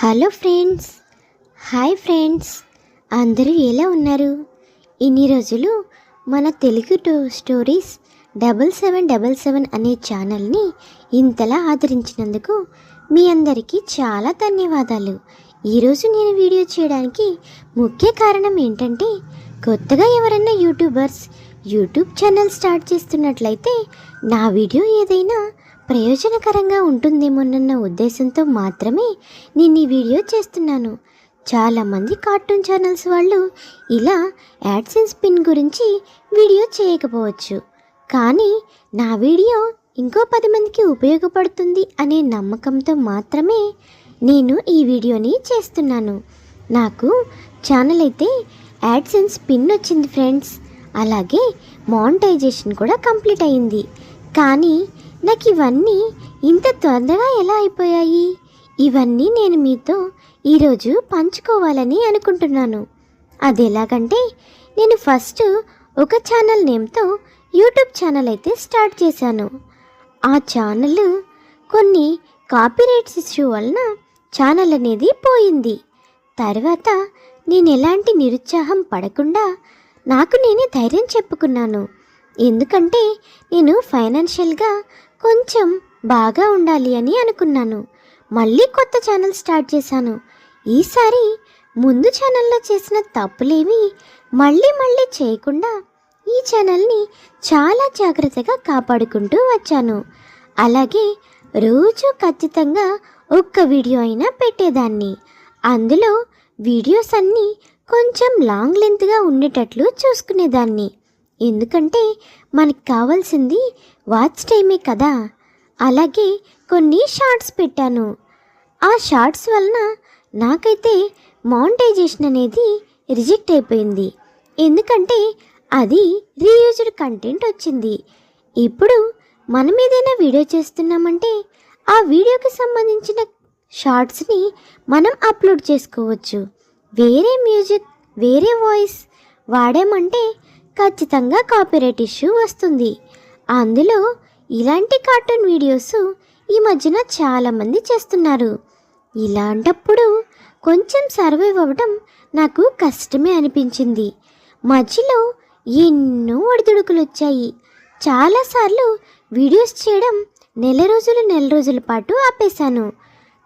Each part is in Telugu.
Hello friends. Hi friends. అందరూ ఎలా ఉన్నారు? ఇన్ని రోజులు మన Telugu to stories double seven double seven అనే ఛానల్ని ఇంతలా ఆదరించినందుకు మీ అందరికీ చాలా ధన్యవాదాలు. ఈరోజు నేను వీడియో చేయడానికి ముఖ్య కారణం ఏంటంటే కొత్తగా ఎవరైనా యూట్యూబర్స్ యూట్యూబ్ ఛానల్ స్టార్ట్ చేస్తున్నట్లయితే నా వీడియో ఏదైనా ప్రయోజనకరంగా ఉంటుందేమోనన్న ఉద్దేశంతో మాత్రమే నేను ఈ వీడియో చేస్తున్నాను. చాలామంది కార్టూన్ ఛానల్స్ వాళ్ళు ఇలా యాడ్సెన్స్ పిన్ గురించి వీడియో చేయకపోవచ్చు. కానీ నా వీడియో ఇంకో పది మందికి ఉపయోగపడుతుంది అనే నమ్మకంతో మాత్రమే నేను ఈ వీడియోని చేస్తున్నాను. నాకు ఛానల్ అయితే యాడ్సెన్స్ పిన్ వచ్చింది ఫ్రెండ్స్. అలాగే మానిటైజేషన్ కూడా కంప్లీట్ అయింది. కానీ నాకు ఇవన్నీ ఇంత తొందరగా ఎలా అయిపోయాయి? ఇవన్నీ నేను మీతో ఈరోజు పంచుకోవాలని అనుకుంటున్నాను. అది ఎలాగంటే నేను ఫస్ట్ ఒక ఛానల్ నేమ్తో యూట్యూబ్ ఛానల్ అయితే స్టార్ట్ చేశాను. ఆ ఛానల్ కొన్ని కాపీరైట్స్ ఇష్యూ వలన ఛానల్ అనేది పోయింది. తర్వాత నేను ఎలాంటి నిరుత్సాహం పడకుండా నాకు నేనే ధైర్యం చెప్పుకున్నాను. ఎందుకంటే నేను ఫైనాన్షియల్గా కొంచెం బాగా ఉండాలి అని అనుకున్నాను. మళ్ళీ కొత్త ఛానల్ స్టార్ట్ చేశాను. ఈసారి ముందు ఛానల్లో చేసిన తప్పులేవి మళ్ళీ మళ్ళీ చేయకుండా ఈ ఛానల్ని చాలా జాగ్రత్తగా కాపాడుకుంటూ వచ్చాను. అలాగే రోజు ఖచ్చితంగా ఒక్క వీడియో అయినా పెట్టేదాన్ని. అందులో వీడియోస్ అన్నీ కొంచెం లాంగ్ లెంత్గా ఉండేటట్లు చూసుకునేదాన్ని. ఎందుకంటే మనకి కావాల్సింది వాచ్ టైమే కదా. అలాగే కొన్ని షార్ట్స్ పెట్టాను. ఆ షార్ట్స్ వలన నాకైతే మానిటైజేషన్ అనేది రిజెక్ట్ అయిపోయింది. ఎందుకంటే అది రీయూజ్డ్ కంటెంట్ వచ్చింది. ఇప్పుడు మనం ఏదైనా వీడియో చేస్తున్నామంటే ఆ వీడియోకి సంబంధించిన షార్ట్స్ని మనం అప్లోడ్ చేసుకోవచ్చు. వేరే మ్యూజిక్ వేరే వాయిస్ వాడామంటే ఖచ్చితంగా కాపీరైట్ ఇష్యూ వస్తుంది. అందులో ఇలాంటి కార్టూన్ వీడియోస్ ఈ మధ్యన చాలామంది చేస్తున్నారు. ఇలాంటప్పుడు కొంచెం సర్వైవ్ అవ్వడం నాకు కష్టమే అనిపించింది. మధ్యలో ఎన్నో ఒడిదుడుకులు వచ్చాయి. చాలాసార్లు వీడియోస్ చేయడం నెల రోజులు నెల రోజుల పాటు ఆపేశాను.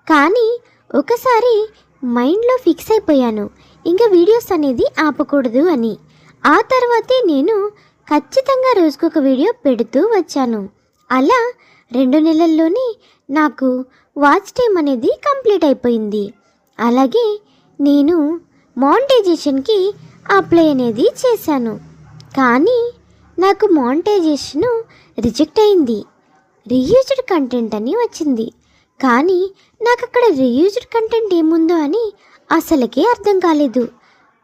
కానీ ఒకసారి మైండ్లో ఫిక్స్ అయిపోయాను. ఇంకా వీడియోస్ అనేది ఆపకూడదు అని. ఆ తర్వాతే నేను ఖచ్చితంగా రోజుకొక వీడియో పెడుతూ వచ్చాను. అలా రెండు నెలల్లోనే నాకు వాచ్ టైం అనేది కంప్లీట్ అయిపోయింది. అలాగే నేను మానిటైజేషన్కి అప్లై అనేది చేశాను. కానీ నాకు మానిటైజేషన్ రిజెక్ట్ అయింది. రీయూజ్డ్ కంటెంట్ అని వచ్చింది. కానీ నాకు అక్కడ రీయూజ్డ్ కంటెంట్ ఏముందో అని అసలుకే అర్థం కాలేదు.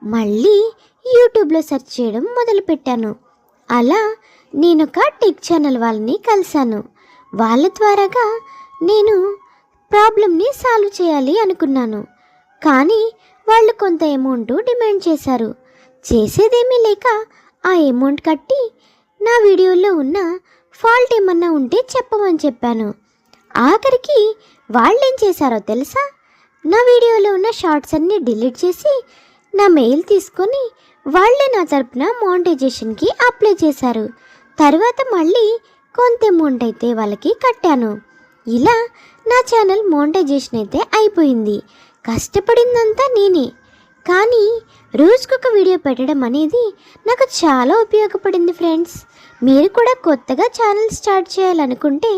మళ్ళీ యూట్యూబ్లో సెర్చ్ చేయడం మొదలుపెట్టాను. అలా నేను ఒక టెక్ ఛానల్ వాళ్ళని కలిశాను. వాళ్ళ ద్వారాగా నేను ప్రాబ్లమ్ని సాల్వ్ చేయాలి అనుకున్నాను. కానీ వాళ్ళు కొంత అమౌంట్ డిమాండ్ చేశారు. చేసేదేమీ లేక ఆ అమౌంట్ కట్టి నా వీడియోలో ఉన్న ఫాల్ట్ ఏమన్నా ఉంటే చెప్పమని చెప్పాను. ఆఖరికి వాళ్ళేం చేశారో తెలుసా? నా వీడియోలో ఉన్న షార్ట్స్ అన్నీ డిలీట్ చేసి నా మెయిల్ తీసుకొని వాళ్ళే నా తరపున మానిటైజేషన్కి అప్లై చేశారు. తర్వాత మళ్ళీ కొంత అమౌంట్ అయితే వాళ్ళకి కట్టాను. ఇలా నా ఛానల్ మానిటైజేషన్ అయితే అయిపోయింది. కష్టపడిందంతా నేనే. కానీ రోజుకొక వీడియో పెట్టడం అనేది నాకు చాలా ఉపయోగపడింది ఫ్రెండ్స్. మీరు కూడా కొత్తగా ఛానల్ స్టార్ట్ చేయాలనుకుంటే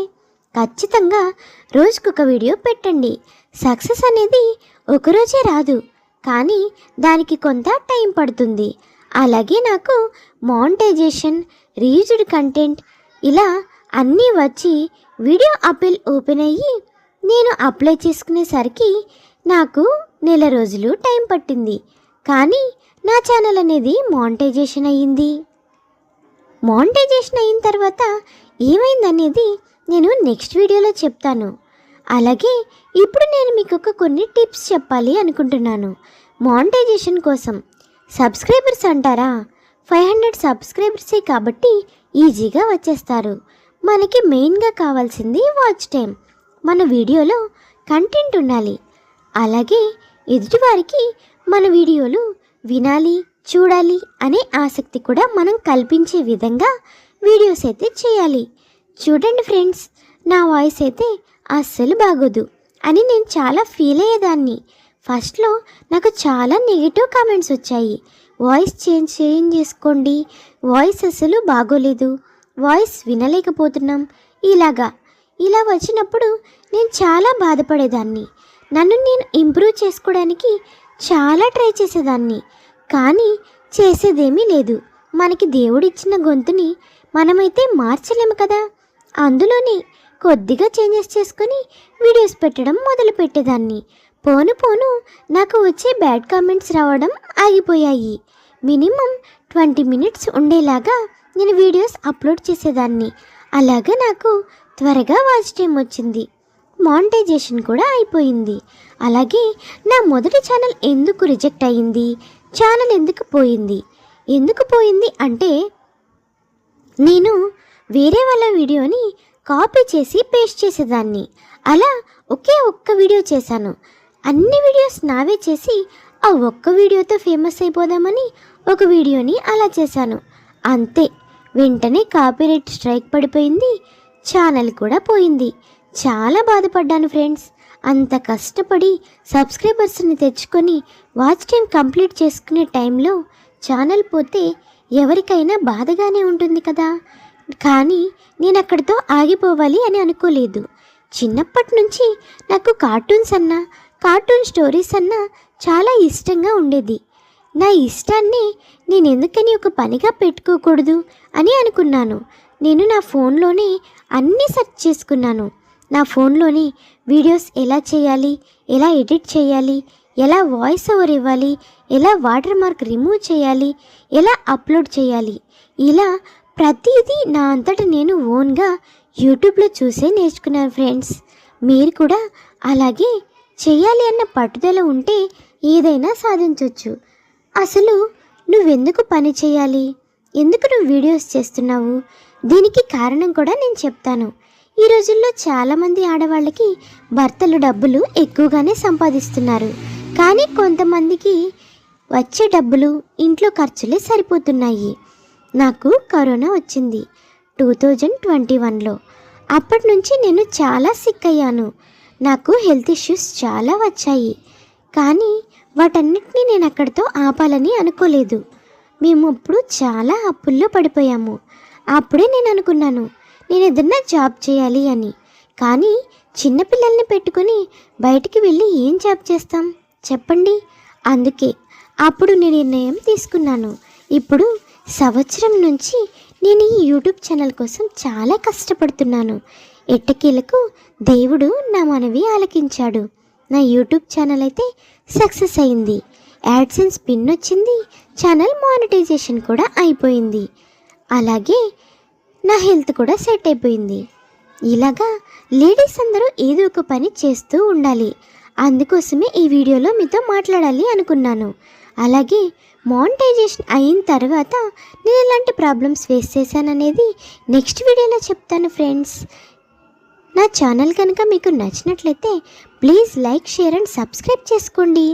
ఖచ్చితంగా రోజుకొక వీడియో పెట్టండి. సక్సెస్ అనేది ఒకరోజే రాదు. కానీ దానికి కొంత టైం పడుతుంది. అలాగే నాకు మానిటైజేషన్ రీజ్డ్ కంటెంట్ ఇలా అన్నీ వచ్చి వీడియో అప్పీల్ ఓపెన్ అయ్యి నేను అప్లై చేసుకునేసరికి నాకు నెల రోజులు టైం పట్టింది. కానీ నా ఛానల్ అనేది మానిటైజేషన్ అయ్యింది. మానిటైజేషన్ అయిన తర్వాత ఏమైందనేది నేను నెక్స్ట్ వీడియోలో చెప్తాను. అలాగే ఇప్పుడు నేను మీకు ఒక కొన్ని టిప్స్ చెప్పాలి అనుకుంటున్నాను. మానిటైజేషన్ కోసం సబ్స్క్రైబర్స్ అంటారా? ఫైవ్ హండ్రెడ్ సబ్స్క్రైబర్సే కాబట్టి ఈజీగా వచ్చేస్తారు. మనకి మెయిన్గా కావాల్సింది వాచ్ టైం మన వీడియోలో కంటెంట్ ఉండాలి. అలాగే ఎదుటివారికి మన వీడియోలు వినాలి చూడాలి అనే ఆసక్తి కూడా మనం కల్పించే విధంగా వీడియోస్ అయితే చేయాలి. చూడండి ఫ్రెండ్స్ నా వాయిస్ అయితే అస్సలు బాగోదు అని నేను చాలా ఫీల్ అయ్యేదాన్ని. ఫస్ట్లో నాకు చాలా నెగిటివ్ కామెంట్స్ వచ్చాయి. వాయిస్ చేంజ్ చేంజ్ చేసుకోండి. వాయిస్ అసలు బాగోలేదు. వాయిస్ వినలేకపోతున్నాం. ఇలాగా. ఇలా వచ్చినప్పుడు నేను చాలా బాధపడేదాన్ని. నన్ను నేను ఇంప్రూవ్ చేసుకోవడానికి చాలా ట్రై చేసేదాన్ని. కానీ చేసేదేమీ లేదు. మనకి దేవుడిచ్చిన గొంతుని మనమైతే మార్చలేము కదా. అందులోనే కొద్దిగా చేంజెస్ చేసుకొని వీడియోస్ పెట్టడం మొదలు పెట్టేదాన్ని పోను పోను నాకు వచ్చే బ్యాడ్ కామెంట్స్ రావడం ఆగిపోయాయి. మినిమం ట్వంటీ మినిట్స్ ఉండేలాగా నేను వీడియోస్ అప్లోడ్ చేసేదాన్ని. అలాగా నాకు త్వరగా వాచ్ టైం వచ్చింది. మానిటైజేషన్ కూడా అయిపోయింది. అలాగే నా మొదటి ఛానల్ ఎందుకు రిజెక్ట్ అయ్యింది? ఛానల్ ఎందుకు పోయింది? ఎందుకు పోయింది అంటే నేను వేరే వాళ్ళ వీడియోని కాపీ చేసి పేస్ట్ చేసేదాన్ని. అలా ఒకే ఒక్క వీడియో చేశాను. అన్ని వీడియోస్ నావే చేసి ఆ ఒక్క వీడియోతో ఫేమస్ అయిపోదామని ఒక వీడియోని అలా చేశాను. అంతే. వెంటనే కాపీరైట్ స్ట్రైక్ పడిపోయింది. ఛానల్ కూడా పోయింది. చాలా బాధపడ్డాను ఫ్రెండ్స్. అంత కష్టపడి సబ్స్క్రైబర్స్ని తెచ్చుకొని వాచ్ టైం కంప్లీట్ చేసుకునే టైంలో ఛానల్ పోతే ఎవరికైనా బాధగానే ఉంటుంది కదా. కానీ నేను అక్కడితో ఆగిపోవాలి అని అనుకోలేదు. చిన్నప్పటి నుంచి నాకు కార్టూన్స్ అన్నా కార్టూన్ స్టోరీస్ అన్నా చాలా ఇష్టంగా ఉండేది. నా ఇష్టాన్ని నేను ఎందుకని ఒక పనిగా పెట్టుకోకూడదు అని అనుకున్నాను. నేను నా ఫోన్లోనే అన్నీ సెర్చ్ చేసుకున్నాను. నా ఫోన్లోనే వీడియోస్ ఎలా చేయాలి ఎలా ఎడిట్ చేయాలి ఎలా వాయిస్ ఓవర్ ఇవ్వాలి ఎలా వాటర్ మార్క్ రిమూవ్ చేయాలి ఎలా అప్లోడ్ చేయాలి ఇలా ప్రతిదీ నా అంతట నేను ఓన్గా యూట్యూబ్లో చూసే నేర్చుకున్నాను ఫ్రెండ్స్. మీరు కూడా అలాగే చేయాలి అన్న పట్టుదల ఉంటే ఏదైనా సాధించవచ్చు అసలు నువ్వెందుకు పని చేయాలి? ఎందుకు నువ్వు వీడియోస్ చేస్తున్నావు? దీనికి కారణం కూడా నేను చెప్తాను. ఈ రోజుల్లో చాలామంది ఆడవాళ్ళకి భర్తలు డబ్బులు ఎక్కువగానే సంపాదిస్తున్నారు. కానీ కొంతమందికి వచ్చే డబ్బులు ఇంట్లో ఖర్చులే సరిపోతున్నాయి. నాకు కరోనా వచ్చింది టూ థౌజండ్ ట్వంటీ వన్లో. అప్పటి నుంచి నేను చాలా సిక్ అయ్యాను. నాకు హెల్త్ ఇష్యూస్ చాలా వచ్చాయి. కానీ వాటన్నిటినీ నేను అక్కడితో ఆపాలని అనుకోలేదు. మేము అప్పుడు చాలా అప్పుల్లో పడిపోయాము. అప్పుడే నేను అనుకున్నాను నేను ఏదన్నా జాబ్ చేయాలి అని. కానీ చిన్నపిల్లల్ని పెట్టుకుని బయటికి వెళ్ళి ఏం జాబ్ చేస్తాం? చెప్పండి. అందుకే అప్పుడు నేను నిర్ణయం తీసుకున్నాను. ఇప్పుడు సంవత్సరం నుంచి నేను ఈ యూట్యూబ్ ఛానల్ కోసం చాలా కష్టపడుతున్నాను. ఎట్టకేలకు దేవుడు నా మనవి ఆలకించాడు. నా యూట్యూబ్ ఛానల్ అయితే సక్సెస్ అయింది. యాడ్సెన్స్ పిన్ వచ్చింది. ఛానల్ మానిటైజేషన్ కూడా అయిపోయింది. అలాగే నా హెల్త్ కూడా సెట్ అయిపోయింది. ఇలాగా లేడీస్ అందరూ ఏదో ఒక పని చేస్తూ ఉండాలి. అందుకోసమే ఈ వీడియోలో మీతో మాట్లాడాలి అనుకున్నాను. అలాగే మానిటైజేషన్ అయిన తర్వాత నేను ఎలాంటి ప్రాబ్లమ్స్ ఫేస్ చేశాననేది నెక్స్ట్ వీడియోలో చెప్తాను ఫ్రెండ్స్. నా ఛానల్ కనుక మీకు నచ్చినట్లయితే please like share and subscribe చేసుకోండి.